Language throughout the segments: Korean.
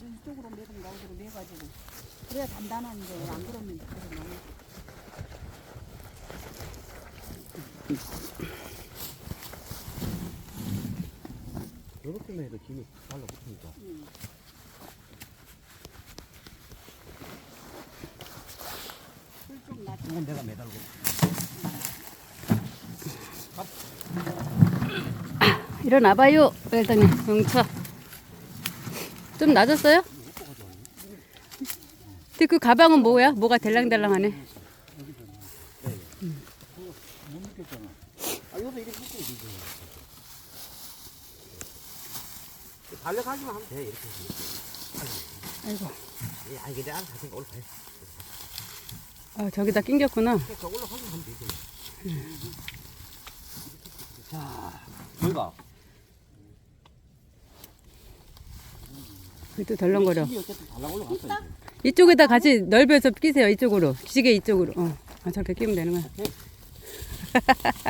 이쪽으로 매든가 어디로 매가지고 그래야 단단한데 안 그러면 그래 너무 이렇게만 해도 김이 달라붙으니까. 술좀 나. 이건 내가 매달고. 일어나봐요, 회장님. 용차. 좀 낮았어요? 근데 그 가방은 뭐야? 뭐가 델랑델랑하네. 아, 저기다 낑겼구나. 저 올라가기만 하면 되지. 자, 저희 가. 그래도 덜렁거려. 이쪽에다 같이 넓혀서 끼세요. 이쪽으로. 시계 이쪽으로. 어. 아, 저렇게 끼면 되는 거야.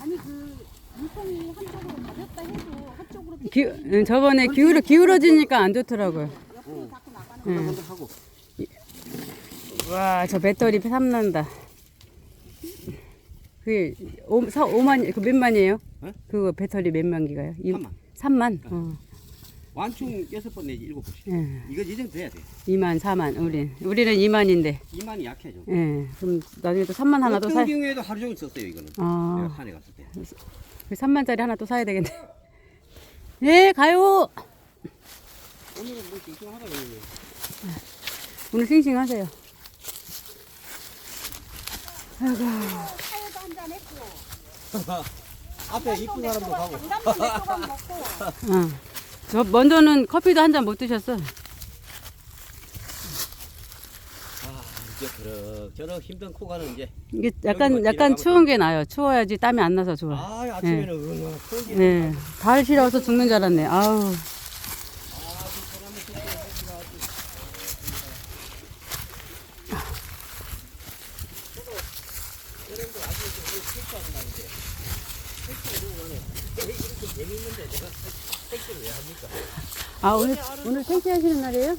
아니 그 물통이 한쪽으로 가볍다 해도 한쪽으로 삐- 기, 응, 저번에 기울어, 기울어지니까 안 좋더라고요. 옆으로 자꾸 나가는 응. 하고. 와, 저 배터리 탐난다. 그게 5, 4, 5만, 그 몇만이에요? 네? 그거 배터리 몇만 기가요? 3만. 3만? 어. 완충 여섯 번 내지 일곱 번씩. 예. 이거 이정 돼야 돼. 2만, 4만, 우린. 우리는 2만인데. 이만이 약해 좀. 예. 그럼 나중에 또 3만 하나 또 어떤 사, 경우에도 하루 종일 썼어요 이거는. 내가 어, 산에 갔을 때. 그 3만짜리 하나 또 사야 되겠네. 예, 가요! 오늘은 뭐 싱싱하다 그러네. 오늘 싱싱하세요. 아이고. 차에도 한잔 했고 앞에 이쁜 사람도 가고. 장담도 몇 조각 먹고 어. 저 먼저는 커피도 한 잔 못 드셨어. 아 이제 그럭 저럭 힘든 코가는 이제. 이게 약간 뭐 약간 추운 게 나요. 추워야지 땀이 안 나서 좋아. 아 아침에는 얼마나 추운지. 네. 가을 싫어서 죽는 줄 알았네. 아우. 아 오늘 오늘 생시 하시는 날이에요?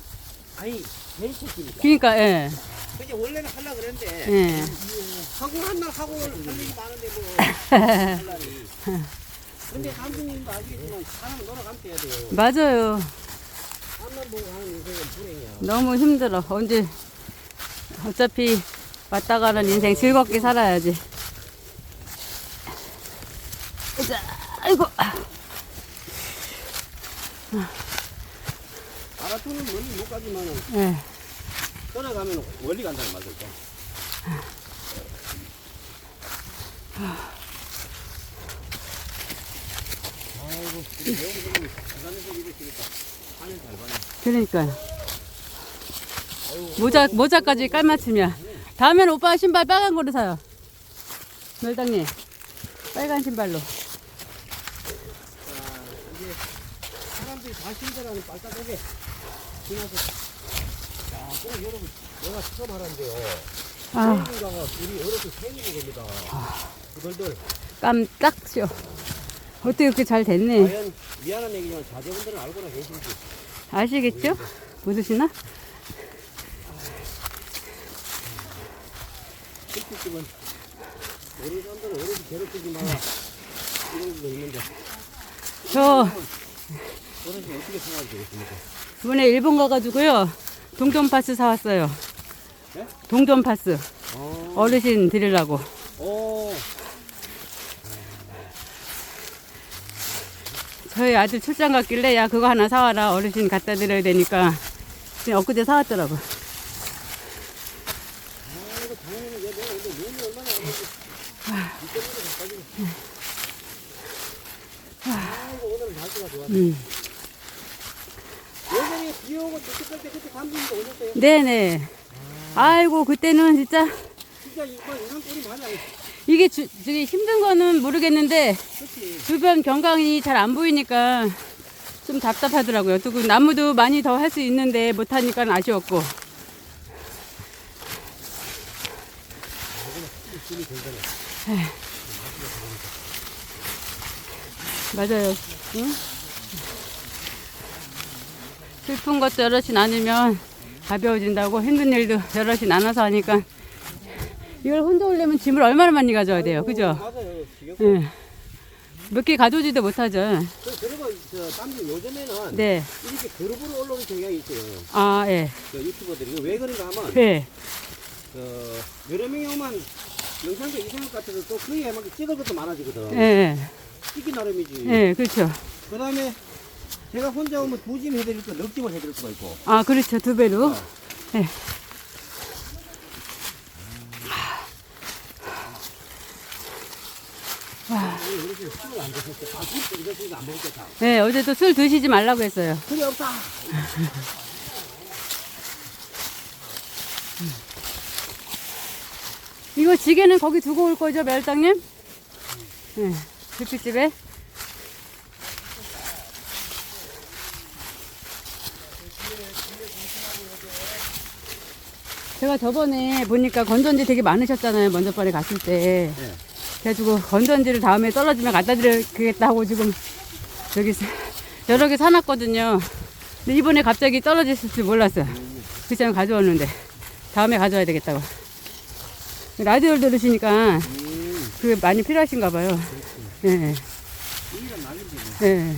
아니 헬스니까. 그러니까 예. 그게 원래는 하려 그랬는데 예. 하고 한 날 하고 할 일이 많은데 뭐. 할 날이. 근데 감독님도 아시겠지만 사람은 놀아가면 돼야 돼요. 맞아요. 앞만 보고 가는 인생은 불행이야. 너무 힘들어. 언제 어차피 왔다 가는 인생 즐겁게 살아야지. 자, 아이고. 가지만은 예. 떠나가면 멀리 간다는 말도 있죠. 아이고, 하늘 잘 가네. 그러니까요. 모자 모자까지 깔맞춤이야. 다음에는 오빠 신발 빨간 거로 사요. mel당님 빨간 신발로. 자, 이제 사람들이 다 신대라는 빨딱하게 지나서. 야, 그럼 여러분, 내가 처음 알았는데요. 아 생일인가가 둘이 어렸을 때 생일이 됩니다. 그들들, 깜짝 쇼. 어떻게 이렇게 잘 됐네. 과연 미안한 얘기지만 자제분들은 알고나 계신지. 아시겠죠? 모르시나? 실질집은 어린 사람들은 어른이 괴롭히지 마라. 이런 것도 있는데, 저 어른이 어떻게 생각이 되겠습니까? 이번에 일본 가가지고요. 동전 파스 사왔어요. 네? 동전 파스. 어, 어르신 드리려고. 어, 저희 아들 출장 갔길래 야 그거 하나 사와라 어르신 갖다 드려야 되니까 그냥 엊그제 사왔더라고. 아 때 그때 오셨어요? 네네. 아이고 그때는 진짜 진짜 이거 이런 꼴이 많이 안 이게 주, 저기 힘든 거는 모르겠는데? 주변 경광이 잘 안 보이니까 좀 답답하더라고요. 또 그 나무도 많이 더 할 수 있는데 못 하니까 아쉬웠고. 에휴. 맞아요. 응? 슬픈 것도 여럿이 나누면 가벼워진다고 힘든 일도 여럿이 나눠서 하니까 이걸 혼자 오려면 짐을 얼마나 많이 가져야 돼요. 그죠? 맞아요. 지겹. 예. 몇 개 가져오지도 못하죠. 그- 그리고 저 땀도 요즘에는 네. 이렇게 그룹으로 올라오는 경향이 있어요. 아, 예. 그 유튜버들이 이거 왜 그런가 하면 네. 그 여러 명이 오면 영상도 이상할 것 같아서 또 그에 막 찍을 것도 많아지거든. 예. 찍기 나름이지. 예, 그렇죠. 그 다음에 제가 혼자 오면 두짐 해드릴 거 넉 짐을 해드릴 수가 있고. 아, 그렇죠. 두 배로. 어. 예. 네, 어제도 술 드시지 말라고 했어요. 술이 없다. 이거 지게는 거기 두고 올 거죠, 멸당님? 네, 불빛집에. 제가 저번에 보니까 건전지 되게 많으셨잖아요, 먼저 번에 갔을 때. 네. 그래가지고 건전지를 다음에 떨어지면 갖다 드리겠다 하고 지금 여기 사- 여러 개 사놨거든요. 근데 이번에 갑자기 떨어질 줄 몰랐어요. 그 시간에 가져왔는데 다음에 가져와야 되겠다고. 라디오를 들으시니까 음, 그게 많이 필요하신가 봐요. 예. 뭐. 예.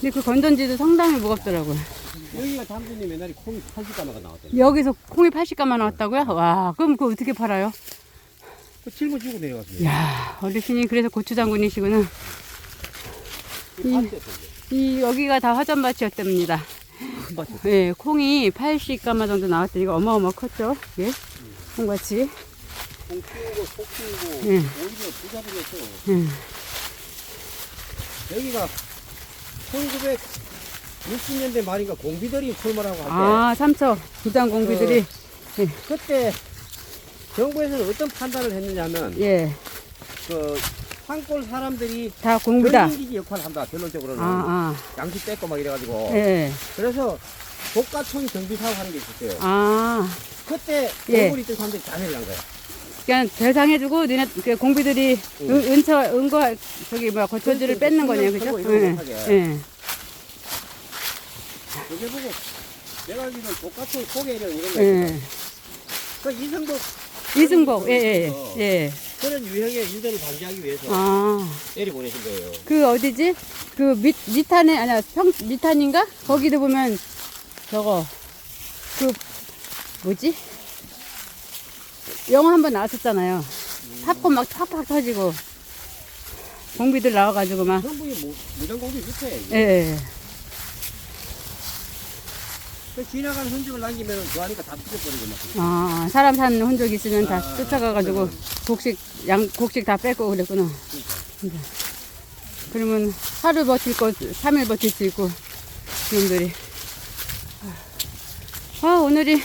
근데 그 건전지도 상당히 무겁더라고요. 여기가 담수님 옛날에 콩이 80가마가 나왔대요. 여기서 콩이 80가만 나왔다고요? 와, 그럼 그거 어떻게 팔아요? 그 짊어지고 내려갔어요. 야 어르신이 그래서 고추장군이시구나. 그 밭에 이 여기가 다 화전밭이었답니다. 밭이. 예, 콩이 80가마 정도 나왔더니 이거 어마어마 컸죠? 예, 콩같이. 콩 키우고 속 키우고 예. 오히려 부자 되겠어. 예. 여기가 1960년대 말인가 공비들이 출마라고 할때 아, 삼척 부장 공비들이 그때 정부에서는 어떤 판단을 했느냐면 예, 그 산골 사람들이 다 공비다. 경인기지 역할을 한다 결론적으로는 아, 양식 뺏고 막 이래가지고 아, 예, 그래서 고가총 경비 사업 하는 게 있었어요. 아, 그때 예. 얼굴 있던 사람들이 다 해난 거야. 그냥 대상해주고 니네 그 공비들이 응. 은, 은처 은거 저기 뭐야 그렇지, 뺏는 거네요. 그죠? 예. 예. 그게 보고 내가 알기로는 고가총 포개령 이런 거 예. 그 이승복 이승복, 예, 예, 어. 예. 그런 유형의 유대를 방지하기 위해서 아. 때리 보내신 거예요. 그 어디지? 그 밑, 밑탄에, 아니야, 평, 밑탄인가? 거기도 보면 저거, 그, 뭐지? 영화 한 번 나왔었잖아요. 팝콘 막 팍팍 터지고. 공비들 나와가지고 막. 무- 무전공비 밑에 예, 예. 그 지나가는 흔적을 남기면 좋아하니까 다 뜯어버리고 막. 아, 사람 사는 흔적 있으면 다 아, 쫓아가가지고 곡식, 양, 곡식 다 뺏고 그랬구나. 진짜. 그러면 하루 버틸 거, 3일 버틸 수 있고, 놈들이. 아, 오늘이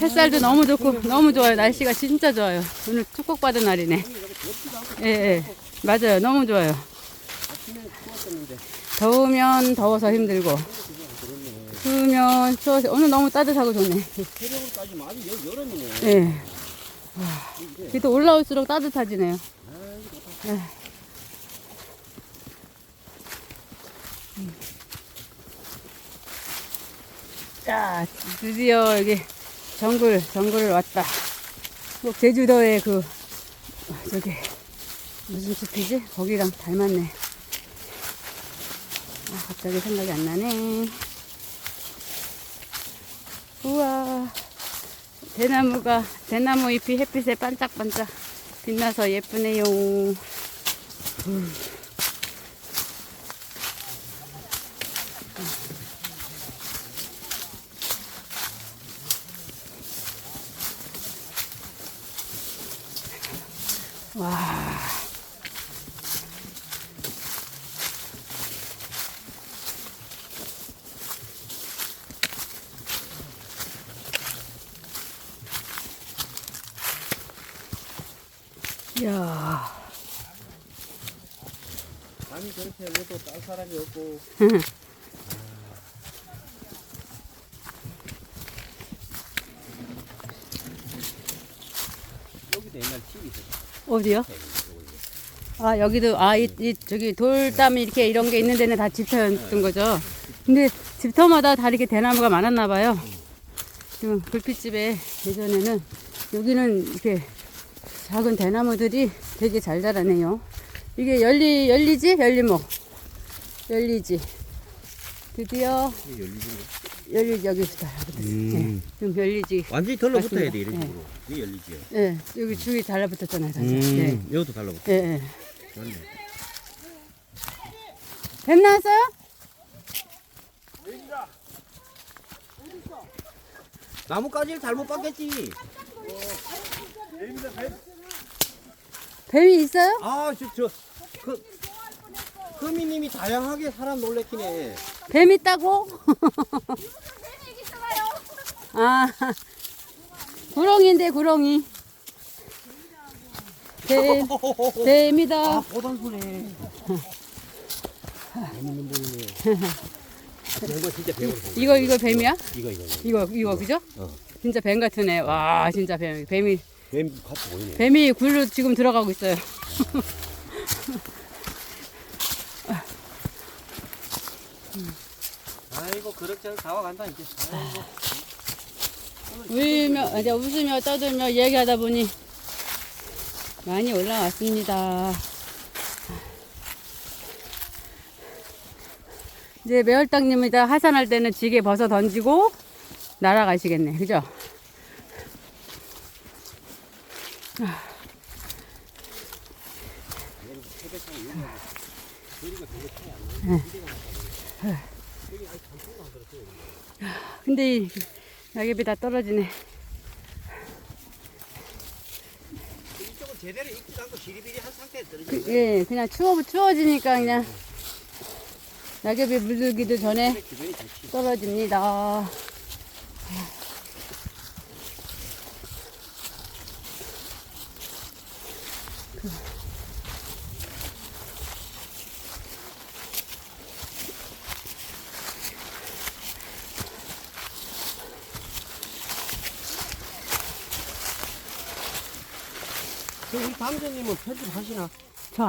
햇살도 너무 좋고, 너무 좋아요. 날씨가 진짜 좋아요. 오늘 축복받은 날이네. 예, 예. 맞아요. 너무 좋아요. 더우면 더워서 힘들고, 추우면 추워서, 오늘 너무 따뜻하고 좋네. 새벽까지 많이 여- 여름이네. 이게 또 올라올수록 따뜻해지네요. 예. 음. 자, 드디어 여기 정글, 정글을 왔다. 꼭 제주도의 그, 저기, 무슨 숲이지? 거기랑 닮았네. 아, 갑자기 생각이 안 나네. 우와. 대나무가 대나무 잎이 햇빛에 반짝반짝 빛나서 예쁘네요. 음. 와. 이야. 밤이 그렇게 해도 딸 사람이 없고 여기도 옛날 집이 있었어. 어디요? 아 여기도 아 이 저기 돌담이 이렇게 이런 게 있는 데는 다 집터였던 거죠. 근데 집터마다 다 이렇게 대나무가 많았나 봐요. 지금 불빛집에 예전에는 여기는 이렇게 작은 대나무들이 되게 잘 자라네요. 이게 열리 열리지 열리모 열리지 드디어 열리지 여기 있다. 네, 좀 열리지. 완전히 달라붙어야 돼. 이런 식으로. 이게 열리지요. 예, 여기 줄이 달라붙었잖아요. 사실. 음, 네. 이것도 달라붙어. 예, 예. 맞네. 뱀 나왔어요? 나뭇가지를 잘못 봤겠지. 뱀이 있어요? 아, 저, 저, 그, 흐미님이 다양하게 사람 놀래키네. 뱀 있다고? 아, 구렁이인데 구렁이. 뱀, 뱀이다. 아, 보단수네. 재밌는 분이네. 아, 이거 진짜 배우로 이거 이거 뱀이야? 이거, 이거, 이거. 이거 이거 그죠? 어. 진짜 뱀 같으네. 와, 진짜 뱀. 뱀이 뱀 같이 보이네. 뱀이 굴로 지금 들어가고 있어요. 아이고, 그럭저럭 다 와간다, 이제. 아이고. 울며 이제 웃으며 떠들며 얘기하다 보니 많이 올라왔습니다. 이제 매월당님이다 하산할 때는 지게 벗어 던지고 날아가시겠네, 그죠? 근데 이 낙엽이 다 떨어지네. 이쪽은 제대로 익지도 않고 시리비리한 상태에 떨어져. 그, 예, 그냥 추워, 추워지니까 그냥 낙엽이 물들기도 전에. 떨어집니다. 당선님은 편집하시나?